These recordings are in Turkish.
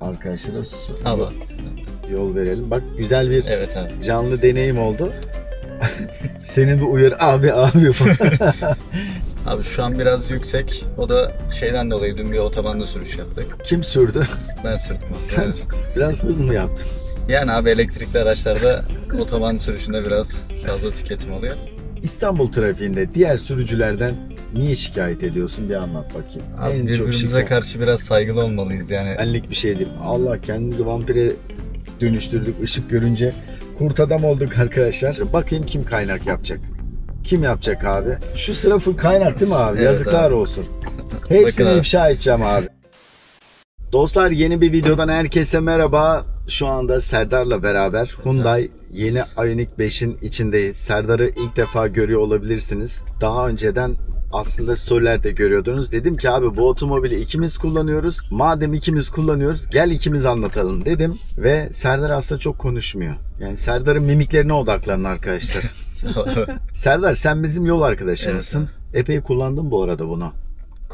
arkadaşlara su- yol verelim. Bak güzel bir Evet abi. canlı deneyim oldu. Senin bu uyarı abi abi falan. Abi şu an biraz yüksek. O da şeyden dolayı dün bir otobanda sürüş yaptık. Kim sürdü? Ben sürdüm. Sen biraz hız mı yaptın? Yani abi elektrikli araçlarda otoban sürüşünde biraz fazla tüketim oluyor. İstanbul trafiğinde diğer sürücülerden niye şikayet ediyorsun bir anlat bakayım. Abi en çok birbirimize şikayet. karşı biraz saygılı olmalıyız yani. Benlik bir şey değil. Allah kendimizi vampire dönüştürdük ışık görünce. Kurt adam olduk arkadaşlar. Bakayım kim kaynak yapacak. Kim yapacak abi? Şu sıra full kaynak değil mi abi? Evet Yazıklar abi. olsun. Hepsini Bakın abi. ifşa edeceğim abi. Dostlar yeni bir videodan herkese merhaba. Şu anda Serdar'la beraber Hyundai yeni Ioniq 5'in içindeyiz. Serdar'ı ilk defa görüyor olabilirsiniz. Daha önceden aslında storylerde görüyordunuz. Dedim ki abi bu otomobili ikimiz kullanıyoruz. Madem ikimiz kullanıyoruz gel ikimiz anlatalım dedim. Ve Serdar aslında çok konuşmuyor. Yani Serdar'ın mimiklerine odaklanın arkadaşlar. Serdar sen bizim yol arkadaşımızsın. Epey kullandın bu arada bunu.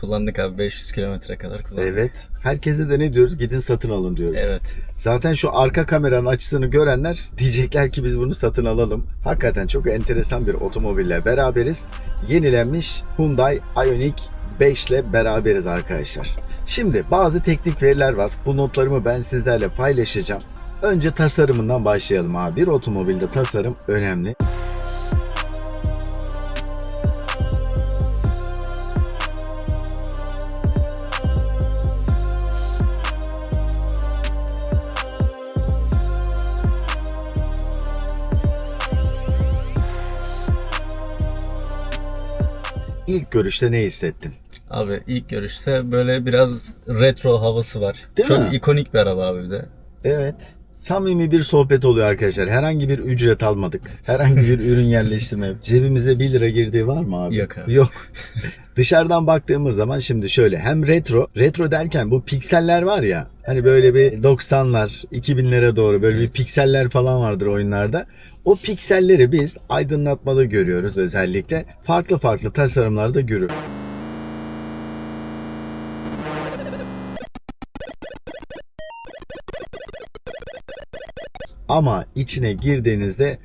Kullandık abi 500 kilometre kadar kullandık. Evet. Herkese de ne diyoruz? Gidin satın alın diyoruz. Evet. Zaten şu arka kameranın açısını görenler diyecekler ki biz bunu satın alalım. Hakikaten çok enteresan bir otomobille beraberiz. Yenilenmiş Hyundai Ioniq 5 ile beraberiz arkadaşlar. Şimdi bazı teknik veriler var. Bu notlarımı ben sizlerle paylaşacağım. Önce tasarımından başlayalım abi. Bir otomobilde tasarım önemli. İlk görüşte ne hissettin? Abi ilk görüşte böyle biraz retro havası var. Değil Çok mi? ikonik bir araba abi bir de. Evet. Samimi bir sohbet oluyor arkadaşlar. Herhangi bir ücret almadık. Herhangi bir ürün yerleştirme. Cebimize 1 lira girdiği var mı abi? Yok abi. Yok. Dışarıdan baktığımız zaman şimdi şöyle hem retro, retro derken bu pikseller var ya hani böyle bir 90'lar, 2000'lere doğru böyle bir pikseller falan vardır oyunlarda. O pikselleri biz aydınlatmada görüyoruz özellikle. Farklı farklı tasarımlarda görüyoruz. Ama içine girdiğinizde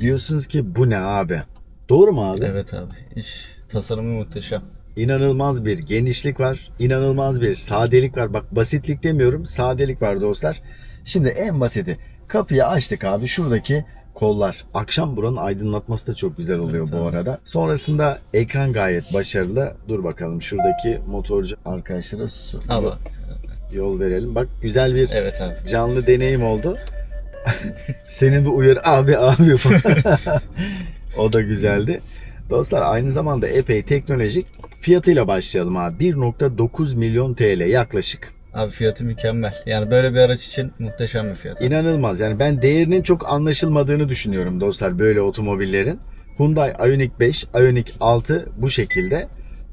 diyorsunuz ki bu ne abi? Doğru mu abi? Evet abi. İş tasarımı muhteşem. İnanılmaz bir genişlik var. inanılmaz bir sadelik var. Bak basitlik demiyorum. Sadelik var dostlar. Şimdi en basiti. Kapıyı açtık abi. Şuradaki kollar. Akşam buranın aydınlatması da çok güzel oluyor Evet bu abi. arada. Sonrasında ekran gayet başarılı. Dur bakalım şuradaki motorcu arkadaşlara Al yol, verelim. Bak güzel bir Evet abi. canlı deneyim oldu. Senin bu uyarı abi abi o da güzeldi. Dostlar aynı zamanda epey teknolojik. Fiyatıyla başlayalım abi. 1.9 milyon TL yaklaşık. Abi fiyatı mükemmel. Yani böyle bir araç için muhteşem bir fiyat. İnanılmaz. Yani ben değerinin çok anlaşılmadığını düşünüyorum dostlar böyle otomobillerin. Hyundai Ioniq 5, Ioniq 6 bu şekilde.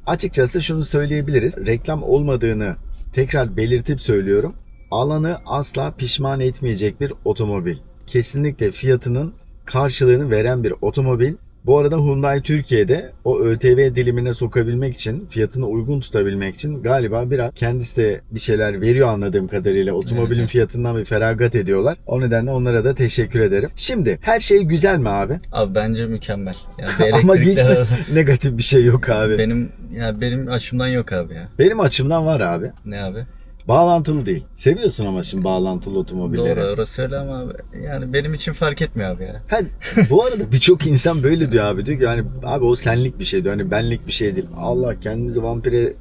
Açıkçası şunu söyleyebiliriz. Reklam olmadığını tekrar belirtip söylüyorum. Alanı asla pişman etmeyecek bir otomobil. Kesinlikle fiyatının karşılığını veren bir otomobil. Bu arada Hyundai Türkiye'de o ÖTV dilimine sokabilmek için, fiyatını uygun tutabilmek için galiba biraz kendisi de bir şeyler veriyor anladığım kadarıyla. Otomobilin Evet. fiyatından bir feragat ediyorlar. O nedenle onlara da teşekkür ederim. Şimdi her şey güzel mi abi? Abi bence mükemmel. Yani Ama hiç araba- negatif bir şey yok abi. benim yani benim açımdan yok abi ya. Benim açımdan var abi. Ne abi? Bağlantılı değil. Seviyorsun ama şimdi bağlantılı otomobilleri. Doğru orası öyle ama abi. Yani benim için fark etmiyor abi ya. Ha, bu arada birçok insan böyle diyor abi. Diyor ki yani abi o senlik bir şey diyor. Hani benlik bir şey değil. Allah kendimizi vampire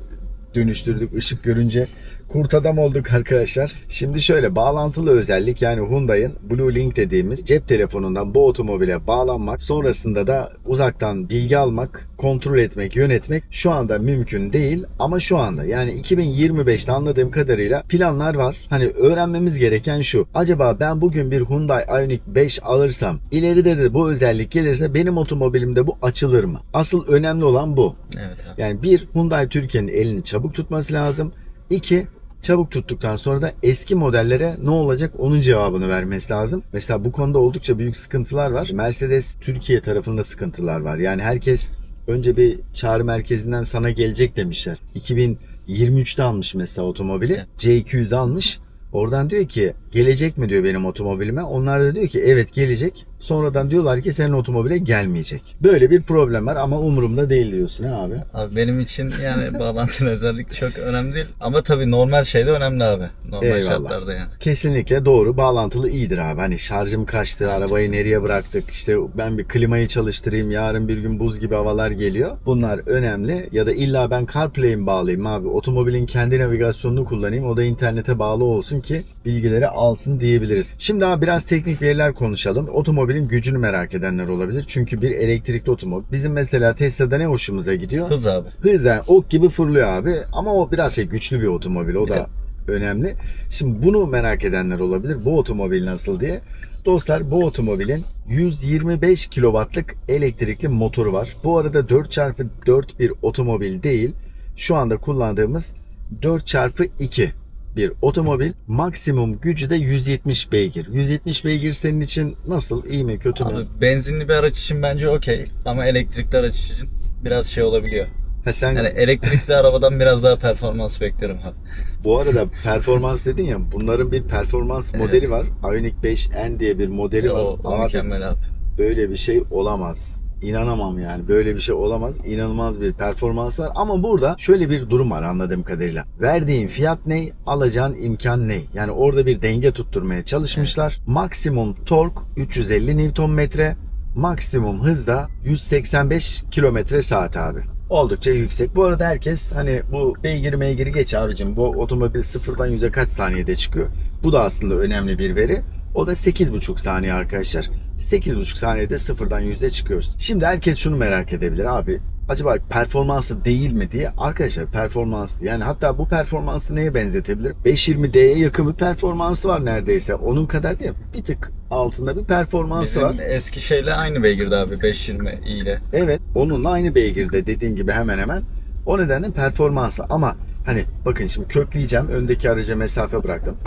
dönüştürdük ışık görünce. Kurt adam olduk arkadaşlar. Şimdi şöyle bağlantılı özellik yani Hyundai'ın Blue Link dediğimiz cep telefonundan bu otomobile bağlanmak sonrasında da uzaktan bilgi almak, kontrol etmek, yönetmek şu anda mümkün değil ama şu anda yani 2025'te anladığım kadarıyla planlar var. Hani öğrenmemiz gereken şu. Acaba ben bugün bir Hyundai Ioniq 5 alırsam ileride de bu özellik gelirse benim otomobilimde bu açılır mı? Asıl önemli olan bu. Evet abi. Yani bir Hyundai Türkiye'nin elini çabuk tutması lazım. İki çabuk tuttuktan sonra da eski modellere ne olacak onun cevabını vermesi lazım. Mesela bu konuda oldukça büyük sıkıntılar var. Mercedes Türkiye tarafında sıkıntılar var. Yani herkes önce bir çağrı merkezinden sana gelecek demişler. 2023'te almış mesela otomobili. Evet. C200 almış. Oradan diyor ki gelecek mi diyor benim otomobilime. Onlar da diyor ki evet gelecek. Sonradan diyorlar ki senin otomobile gelmeyecek. Böyle bir problem var ama umurumda değil diyorsun ha abi. Abi benim için yani bağlantının özellik çok önemli değil. Ama tabii normal şeyde önemli abi. Normal Eyvallah. şartlarda yani. Kesinlikle doğru bağlantılı iyidir abi. Hani şarjım kaçtı, arabayı nereye bıraktık, işte ben bir klimayı çalıştırayım, yarın bir gün buz gibi havalar geliyor. Bunlar önemli. Ya da illa ben CarPlay'i mi bağlayayım abi, otomobilin kendi navigasyonunu kullanayım, o da internete bağlı olsun ki bilgileri alsın diyebiliriz. Şimdi abi biraz teknik veriler konuşalım. Otomobilin gücünü merak edenler olabilir. Çünkü bir elektrikli otomobil. Bizim mesela Tesla'da ne hoşumuza gidiyor? Hız abi. Hız yani ok gibi fırlıyor abi. Ama o biraz şey güçlü bir otomobil. O da Evet. önemli. Şimdi bunu merak edenler olabilir. Bu otomobil nasıl diye. Dostlar bu otomobilin 125 kW'lık elektrikli motoru var. Bu arada 4x4 bir otomobil değil. Şu anda kullandığımız 4x2 bir otomobil. Maksimum gücü de 170 beygir. 170 beygir senin için nasıl? İyi mi kötü mü? Abi benzinli bir araç için bence okey. Ama elektrikli araç için biraz şey olabiliyor. Ha sen Yani elektrikli arabadan biraz daha performans beklerim abi. Bu arada performans dedin ya bunların bir performans Evet. modeli var. Ioniq 5N diye bir modeli var. O, o Abi mükemmel abi. böyle bir şey olamaz. İnanamam yani böyle bir şey olamaz. İnanılmaz bir performans var ama burada şöyle bir durum var anladığım kadarıyla. Verdiğin fiyat ne? Alacağın imkan ne? Yani orada bir denge tutturmaya çalışmışlar. Maksimum tork 350 Nm, maksimum hız da 185 km saat abi. Oldukça yüksek. Bu arada herkes hani bu beygir meygiri geç abicim. Bu otomobil sıfırdan yüze kaç saniyede çıkıyor? Bu da aslında önemli bir veri. O da 8,5 saniye arkadaşlar. 8,5 saniyede sıfırdan yüze çıkıyoruz. Şimdi herkes şunu merak edebilir abi. Acaba performanslı değil mi diye. Arkadaşlar performanslı. Yani hatta bu performansı neye benzetebilir? 520D'ye yakın bir performansı var neredeyse. Onun kadar değil. Bir tık altında bir performansı var. Bizim eski şeyle aynı beygirde abi 520 i ile. Evet onunla aynı beygirde dediğin gibi hemen hemen. O nedenle performanslı ama hani bakın şimdi kökleyeceğim. Öndeki araca mesafe bıraktım.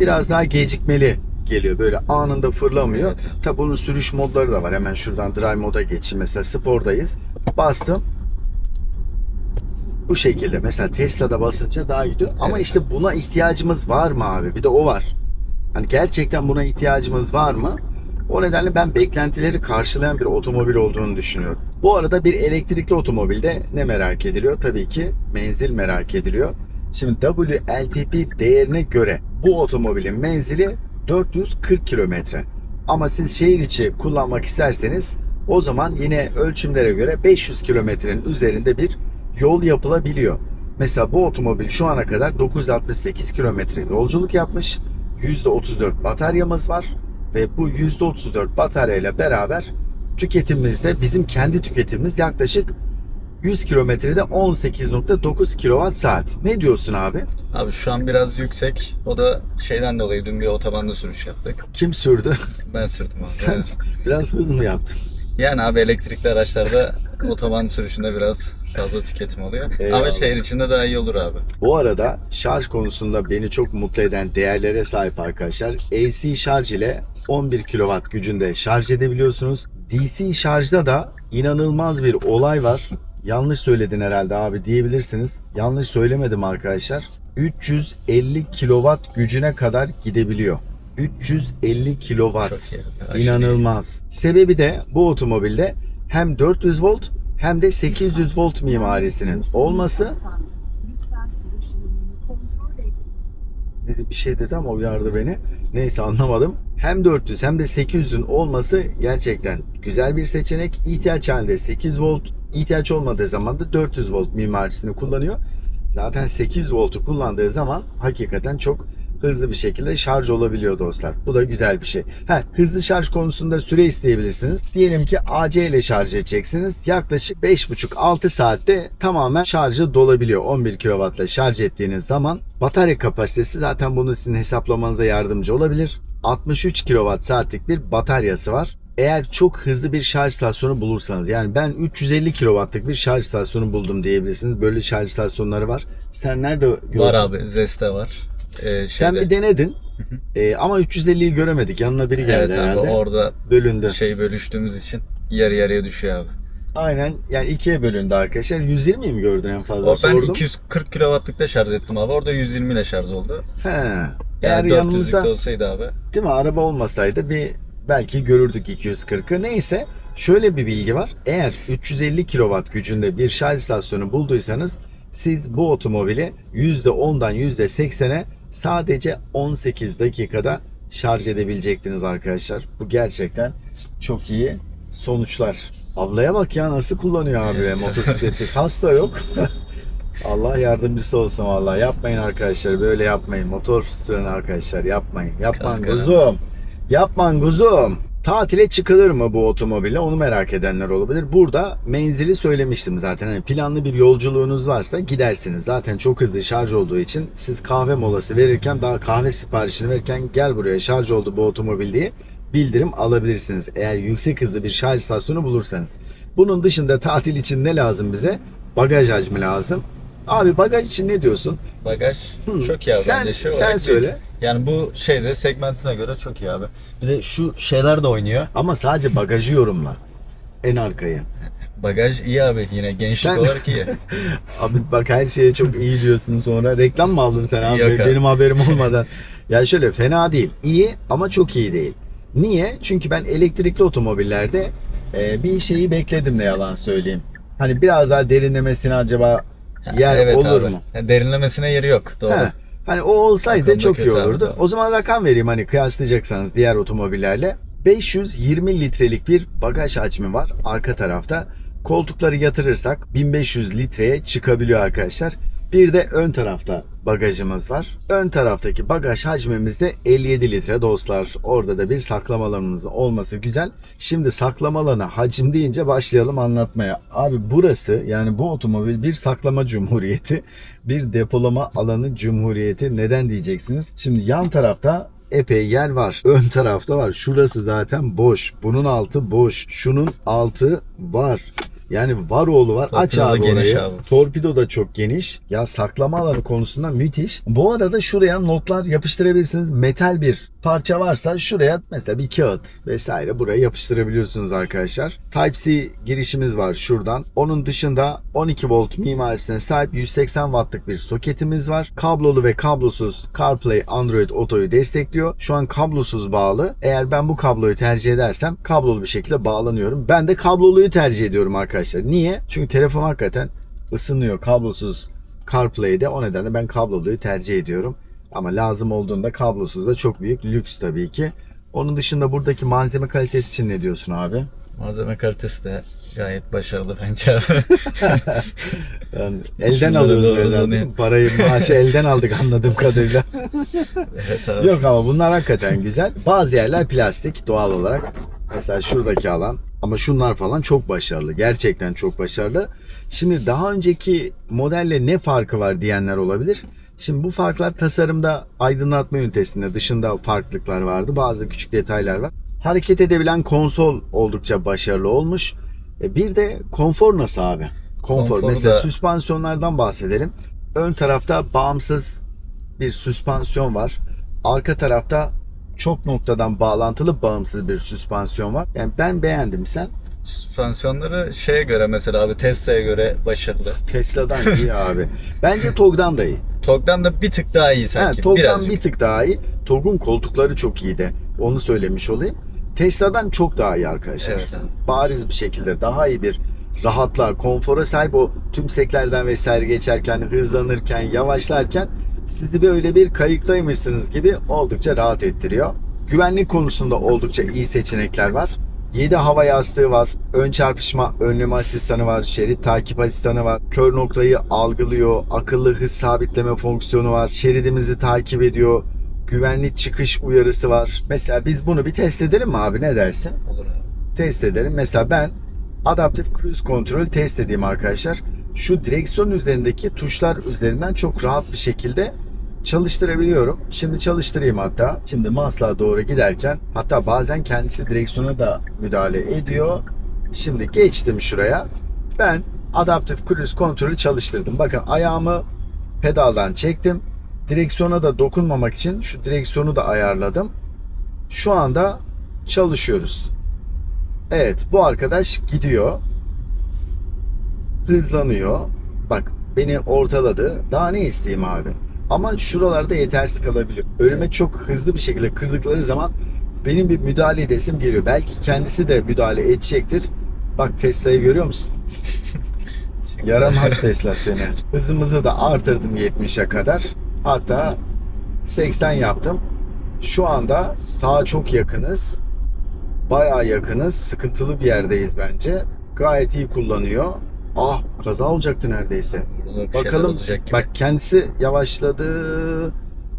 Biraz daha gecikmeli geliyor. Böyle anında fırlamıyor. Evet. Tabi bunun sürüş modları da var. Hemen şuradan drive moda geçeyim. Mesela spordayız. Bastım. Bu şekilde. Mesela Tesla'da basınca daha gidiyor. Ama Evet. işte buna ihtiyacımız var mı abi? Bir de o var. Hani gerçekten buna ihtiyacımız var mı? O nedenle ben beklentileri karşılayan bir otomobil olduğunu düşünüyorum. Bu arada bir elektrikli otomobilde ne merak ediliyor? Tabii ki menzil merak ediliyor. Şimdi WLTP değerine göre bu otomobilin menzili 440 kilometre. Ama siz şehir içi kullanmak isterseniz o zaman yine ölçümlere göre 500 kilometrenin üzerinde bir yol yapılabiliyor. Mesela bu otomobil şu ana kadar 968 kilometre yolculuk yapmış. %34 bataryamız var ve bu %34 bataryayla beraber tüketimimizde bizim kendi tüketimimiz yaklaşık 100 kilometrede 18.9 kilowatt saat. Ne diyorsun abi? Abi şu an biraz yüksek. O da şeyden dolayı dün bir otobanda sürüş yaptık. Kim sürdü? Ben sürdüm abi. Sen Evet. biraz hız mı yaptın? Yani abi elektrikli araçlarda otoban sürüşünde biraz fazla tüketim oluyor. Eyvallah. Ama şehir içinde daha iyi olur abi. Bu arada şarj konusunda beni çok mutlu eden değerlere sahip arkadaşlar. AC şarj ile 11 kW gücünde şarj edebiliyorsunuz. DC şarjda da inanılmaz bir olay var. Yanlış söyledin herhalde abi diyebilirsiniz. Yanlış söylemedim arkadaşlar. 350 kW gücüne kadar gidebiliyor. 350 kW. Çok iyi. abi, aşırı iyi. İnanılmaz. Sebebi de bu otomobilde hem 400 volt hem de 800 volt mimarisinin olması Lütfen sürüş yönünü kontrol edin. Dedi bir şey dedi ama uyardı beni. Neyse anlamadım. Hem 400 hem de 800'ün olması gerçekten güzel bir seçenek. İhtiyaç halinde 8 volt, ihtiyaç olmadığı zaman da 400 volt mimarisini kullanıyor. Zaten 800 voltu kullandığı zaman hakikaten çok hızlı bir şekilde şarj olabiliyor dostlar. Bu da güzel bir şey. Ha, hızlı şarj konusunda süre isteyebilirsiniz. Diyelim ki AC ile şarj edeceksiniz. Yaklaşık 5,5-6 saatte tamamen şarjı dolabiliyor. 11 kW ile şarj ettiğiniz zaman batarya kapasitesi zaten bunu sizin hesaplamanıza yardımcı olabilir. 63 kWh saatlik bir bataryası var. Eğer çok hızlı bir şarj istasyonu bulursanız yani ben 350 kW'lık bir şarj istasyonu buldum diyebilirsiniz. Böyle şarj istasyonları var. Sen nerede gördün? Var abi. Zeste var. Ee, Sen şeyde- bir denedin. Ee, ama 350'yi göremedik. Yanına biri geldi Evet abi herhalde. orada Bölündü. şey bölüştüğümüz için yarı yarıya düşüyor abi. Aynen yani ikiye bölündü arkadaşlar. 120 mi gördün en fazla O ben sordum. 240 kW'lıkta şarj ettim abi. Orada 120 ile şarj oldu. He. Yani Eğer 400'lükte yanımızda olsaydı abi. değil mi araba olmasaydı bir belki görürdük 240'ı. Neyse şöyle bir bilgi var. Eğer 350 kW gücünde bir şarj istasyonu bulduysanız siz bu otomobili %10'dan %80'e sadece 18 dakikada şarj edebilecektiniz arkadaşlar. Bu gerçekten çok iyi sonuçlar. Ablaya bak ya nasıl kullanıyor abi Evet. motosikleti. Hasta yok. Allah yardımcısı olsun vallahi. Yapmayın arkadaşlar. Böyle yapmayın. Motor süren arkadaşlar yapmayın. Kaskara. kuzum. Yapman kuzum. Tatile çıkılır mı bu otomobille? Onu merak edenler olabilir. Burada menzili söylemiştim zaten. Hani planlı bir yolculuğunuz varsa gidersiniz. Zaten çok hızlı şarj olduğu için siz kahve molası verirken daha kahve siparişini verirken gel buraya şarj oldu bu otomobil diye bildirim alabilirsiniz. Eğer yüksek hızlı bir şarj istasyonu bulursanız. Bunun dışında tatil için ne lazım bize? Bagaj hacmi lazım. Abi bagaj için ne diyorsun? Bagaj Hı. çok abi Sen- bence şey sen olarak söyle. Yani bu şeyde segmentine göre çok iyi abi. Bir de şu şeyler de oynuyor. Ama sadece bagajı yorumla. En arkayı. Bagaj iyi abi yine genişlik Sen- olarak iyi. Abi bak her şeye çok iyi diyorsun sonra. Reklam mı aldın sen abi? Yok abi. Benim haberim olmadan. ya şöyle fena değil. İyi ama çok iyi değil. Niye? Çünkü ben elektrikli otomobillerde e, bir şeyi bekledim ne yalan söyleyeyim. Hani biraz daha derinlemesine acaba yer olur abi. mu? Yani derinlemesine yeri yok. Doğru. He. Hani o olsaydı Bakımda çok iyi kötü abi. olurdu. O zaman rakam vereyim hani kıyaslayacaksanız diğer otomobillerle. 520 litrelik bir bagaj hacmi var arka tarafta. Koltukları yatırırsak 1500 litreye çıkabiliyor arkadaşlar. Bir de ön tarafta bagajımız var. Ön taraftaki bagaj hacmimiz de 57 litre dostlar. Orada da bir saklama alanımızın olması güzel. Şimdi saklama alanı hacim deyince başlayalım anlatmaya. Abi burası yani bu otomobil bir saklama cumhuriyeti. Bir depolama alanı cumhuriyeti. Neden diyeceksiniz? Şimdi yan tarafta epey yer var. Ön tarafta var. Şurası zaten boş. Bunun altı boş. Şunun altı var. Yani var oğlu var. Aç Torpido da abi geniş orayı. abi. Torpido da çok geniş. Ya saklama alanı konusunda müthiş. Bu arada şuraya notlar yapıştırabilirsiniz. Metal bir parça varsa şuraya mesela bir kağıt vesaire buraya yapıştırabiliyorsunuz arkadaşlar. Type-C girişimiz var şuradan. Onun dışında 12 volt mimarisine sahip 180 wattlık bir soketimiz var. Kablolu ve kablosuz CarPlay Android Auto'yu destekliyor. Şu an kablosuz bağlı. Eğer ben bu kabloyu tercih edersem kablolu bir şekilde bağlanıyorum. Ben de kabloluyu tercih ediyorum arkadaşlar. Niye? Çünkü telefon hakikaten ısınıyor kablosuz CarPlay'de. O nedenle ben kabloluyu tercih ediyorum. Ama lazım olduğunda kablosuz da çok büyük lüks tabii ki. Onun dışında buradaki malzeme kalitesi için ne diyorsun abi? Malzeme kalitesi de gayet başarılı bence abi. Yani elden Şunları alıyoruz öyle? Parayı maaşı elden aldık anladığım kadarıyla. evet abi. Yok ama bunlar hakikaten güzel. Bazı yerler plastik doğal olarak. Mesela şuradaki alan. Ama şunlar falan çok başarılı. Gerçekten çok başarılı. Şimdi daha önceki modelle ne farkı var diyenler olabilir. Şimdi bu farklar tasarımda aydınlatma ünitesinde dışında farklılıklar vardı. Bazı küçük detaylar var. Hareket edebilen konsol oldukça başarılı olmuş. E Bir de konfor nasıl abi? Konfor. Konforu Mesela da- süspansiyonlardan bahsedelim. Ön tarafta bağımsız bir süspansiyon var. Arka tarafta çok noktadan bağlantılı bağımsız bir süspansiyon var. Yani ben beğendim sen. Süspansiyonları şeye göre mesela abi Tesla'ya göre başarılı. Tesla'dan iyi abi. Bence TOG'dan da iyi. TOG'dan da bir tık daha iyi sanki. TOG'dan Birazcık. bir tık daha iyi. TOG'un koltukları çok iyi de. Onu söylemiş olayım. Tesla'dan çok daha iyi arkadaşlar. Evet abi. Bariz bir şekilde daha iyi bir rahatlığa, konfora sahip o tümseklerden vesaire geçerken, hızlanırken, yavaşlarken sizi böyle bir kayıktaymışsınız gibi oldukça rahat ettiriyor. Güvenlik konusunda oldukça iyi seçenekler var. 7 hava yastığı var. Ön çarpışma önleme asistanı var. Şerit takip asistanı var. Kör noktayı algılıyor. Akıllı hız sabitleme fonksiyonu var. Şeridimizi takip ediyor. Güvenlik çıkış uyarısı var. Mesela biz bunu bir test edelim mi abi ne dersin? Olur abi. test edelim. Mesela ben Adaptive Cruise Control test edeyim arkadaşlar. Şu direksiyon üzerindeki tuşlar üzerinden çok rahat bir şekilde çalıştırabiliyorum. Şimdi çalıştırayım hatta. Şimdi Maslak'a doğru giderken hatta bazen kendisi direksiyona da müdahale ediyor. Şimdi geçtim şuraya. Ben Adaptive Cruise Control'ü çalıştırdım. Bakın ayağımı pedaldan çektim. Direksiyona da dokunmamak için şu direksiyonu da ayarladım. Şu anda çalışıyoruz. Evet bu arkadaş gidiyor. hızlanıyor. Bak beni ortaladı. Daha ne isteyeyim abi? Ama şuralarda yetersiz kalabiliyor. Önüme çok hızlı bir şekilde kırdıkları zaman benim bir müdahale edesim geliyor. Belki kendisi de müdahale edecektir. Bak Tesla'yı görüyor musun? Yaramaz Tesla seni. Hızımızı da artırdım 70'e kadar. Hatta 80 yaptım. Şu anda sağa çok yakınız. Bayağı yakınız. Sıkıntılı bir yerdeyiz bence. Gayet iyi kullanıyor. Ah kaza olacaktı neredeyse. Şeyler Bakalım. olacak gibi. Bak kendisi yavaşladı.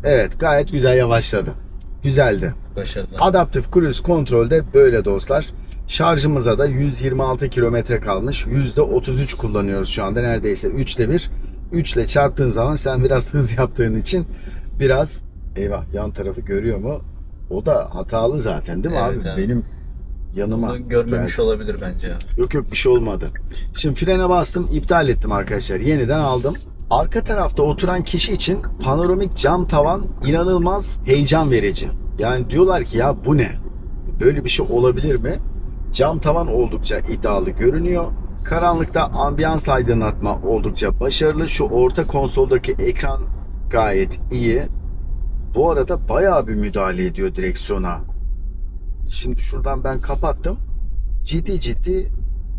Evet gayet güzel yavaşladı. Güzeldi. Başarılı. Adaptif Cruise Control'de böyle dostlar. Şarjımıza da 126 kilometre kalmış. %33 kullanıyoruz şu anda neredeyse 3'te 1. 3 ile çarptığın zaman sen biraz hız yaptığın için biraz eyvah yan tarafı görüyor mu? O da hatalı zaten değil mi Evet abi? abi. Benim yanıma Bunu görmemiş geldi. olabilir bence. Yok yok bir şey olmadı. Şimdi frene bastım, iptal ettim arkadaşlar. Yeniden aldım. Arka tarafta oturan kişi için panoramik cam tavan inanılmaz heyecan verici. Yani diyorlar ki ya bu ne? Böyle bir şey olabilir mi? Cam tavan oldukça iddialı görünüyor. Karanlıkta ambiyans aydınlatma oldukça başarılı. Şu orta konsoldaki ekran gayet iyi. Bu arada bayağı bir müdahale ediyor direksiyona. Şimdi şuradan ben kapattım ciddi ciddi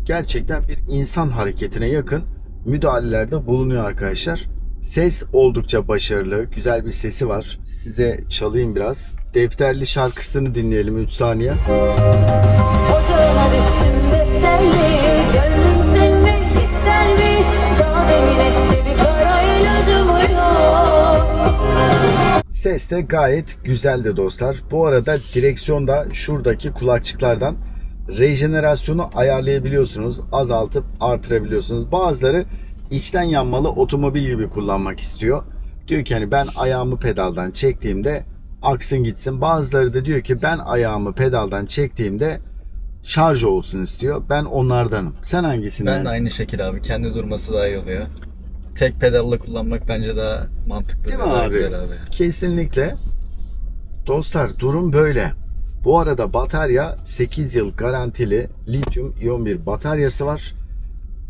gerçekten bir insan hareketine yakın müdahalelerde bulunuyor arkadaşlar. Ses oldukça başarılı. Güzel bir sesi var. Size çalayım biraz. Defterli şarkısını dinleyelim 3 saniye. Ocağına düştüm defterli Gönlüm Ses de gayet güzeldi dostlar. Bu arada direksiyonda şuradaki kulakçıklardan rejenerasyonu ayarlayabiliyorsunuz. Azaltıp artırabiliyorsunuz. Bazıları içten yanmalı otomobil gibi kullanmak istiyor. Diyor ki hani ben ayağımı pedaldan çektiğimde aksın gitsin. Bazıları da diyor ki ben ayağımı pedaldan çektiğimde şarj olsun istiyor. Ben onlardanım. Sen hangisinden? Ben de aynı şekilde abi. Kendi durması daha iyi oluyor. Tek pedalla kullanmak bence daha mantıklı. Değil mi daha abi? Güzel abi. Kesinlikle. Dostlar durum böyle. Bu arada batarya 8 yıl garantili lityum iyon bir bataryası var.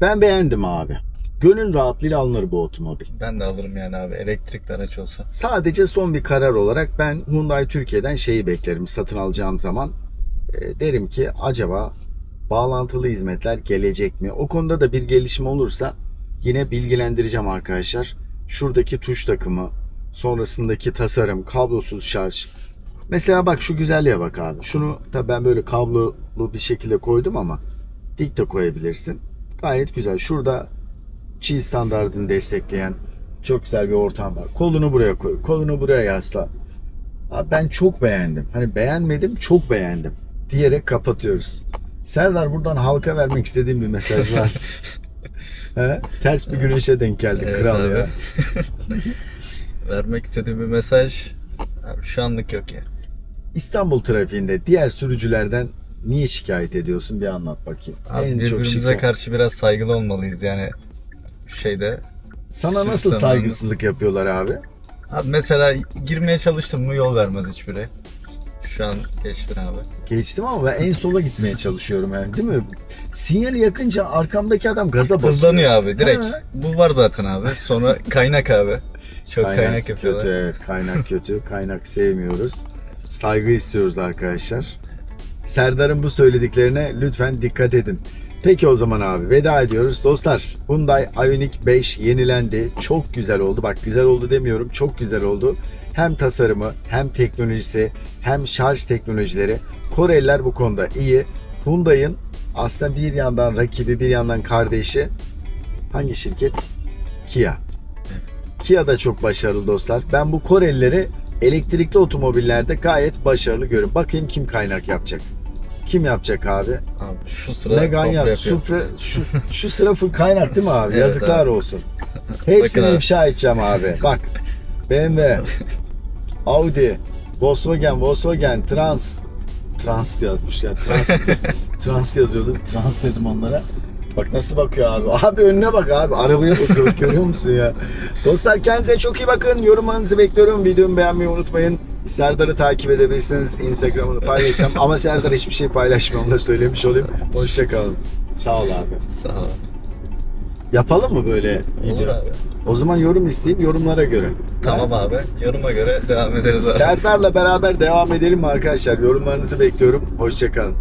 Ben beğendim abi. Gönül rahatlığıyla alınır bu otomobil. Ben de alırım yani abi. Elektrikli araç olsa. Sadece son bir karar olarak ben Hyundai Türkiye'den şeyi beklerim satın alacağım zaman. E, derim ki acaba bağlantılı hizmetler gelecek mi? O konuda da bir gelişme olursa yine bilgilendireceğim arkadaşlar. Şuradaki tuş takımı, sonrasındaki tasarım, kablosuz şarj. Mesela bak şu güzelliğe bak abi. Şunu da ben böyle kablolu bir şekilde koydum ama dik de koyabilirsin. Gayet güzel. Şurada çiğ standartını destekleyen çok güzel bir ortam var. Kolunu buraya koy. Kolunu buraya yasla. Abi ben çok beğendim. Hani beğenmedim, çok beğendim. Diyerek kapatıyoruz. Serdar buradan halka vermek istediğim bir mesaj var. He? Ters bir güneşe denk geldik Evet kral abi. ya. Vermek istediğim bir mesaj abi şu anlık yok ya. İstanbul trafiğinde diğer sürücülerden niye şikayet ediyorsun bir anlat bakayım. Abi en çok birbirimize şikayet. karşı biraz saygılı olmalıyız yani şeyde. Sana nasıl saygısızlık yapıyorlar abi? Abi mesela girmeye çalıştım mı yol vermez hiçbiri. Şu an geçtin abi. Geçtim ama ben en sola gitmeye çalışıyorum yani değil mi? Sinyali yakınca arkamdaki adam gaza basıyor. Hızlanıyor abi direkt. Ha. Bu var zaten abi. Sonra kaynak abi. Çok kaynak, yapıyorlar. kötü evet kaynak kötü. Kaynak sevmiyoruz. Saygı istiyoruz arkadaşlar. Serdar'ın bu söylediklerine lütfen dikkat edin. Peki o zaman abi veda ediyoruz. Dostlar Hyundai Ioniq 5 yenilendi. Çok güzel oldu. Bak güzel oldu demiyorum. Çok güzel oldu. Hem tasarımı hem teknolojisi hem şarj teknolojileri. Koreliler bu konuda iyi. Hyundai'ın aslında bir yandan rakibi bir yandan kardeşi hangi şirket? Kia. Kia da çok başarılı dostlar. Ben bu Korelileri elektrikli otomobillerde gayet başarılı görüyorum. Bakayım kim kaynak yapacak. Kim yapacak abi? Abi şu sıra Megan yap. Sufre, şu, şu sıra full kaynak değil mi abi? Evet Yazıklar abi. olsun. Hepsini abi. ifşa edeceğim abi. Bak. BMW, Audi, Volkswagen, Volkswagen, Trans, Trans yazmış ya. Trans, Trans yazıyordu. Trans dedim onlara. Bak nasıl bakıyor abi. Abi önüne bak abi. Arabaya bakıyor. Görüyor musun ya? Dostlar kendinize çok iyi bakın. Yorumlarınızı bekliyorum. Videomu beğenmeyi unutmayın. Serdar'ı takip edebilirsiniz. Instagram'ını paylaşacağım. Ama Serdar hiçbir şey paylaşmıyor. Onu da söylemiş olayım. Hoşçakalın. Sağ ol abi. Sağ ol. Yapalım mı böyle video? Olur abi. O zaman yorum isteyeyim yorumlara göre. Tamam abi. Yoruma göre devam ederiz abi. Serdar'la beraber devam edelim mi arkadaşlar? Yorumlarınızı bekliyorum. Hoşçakalın.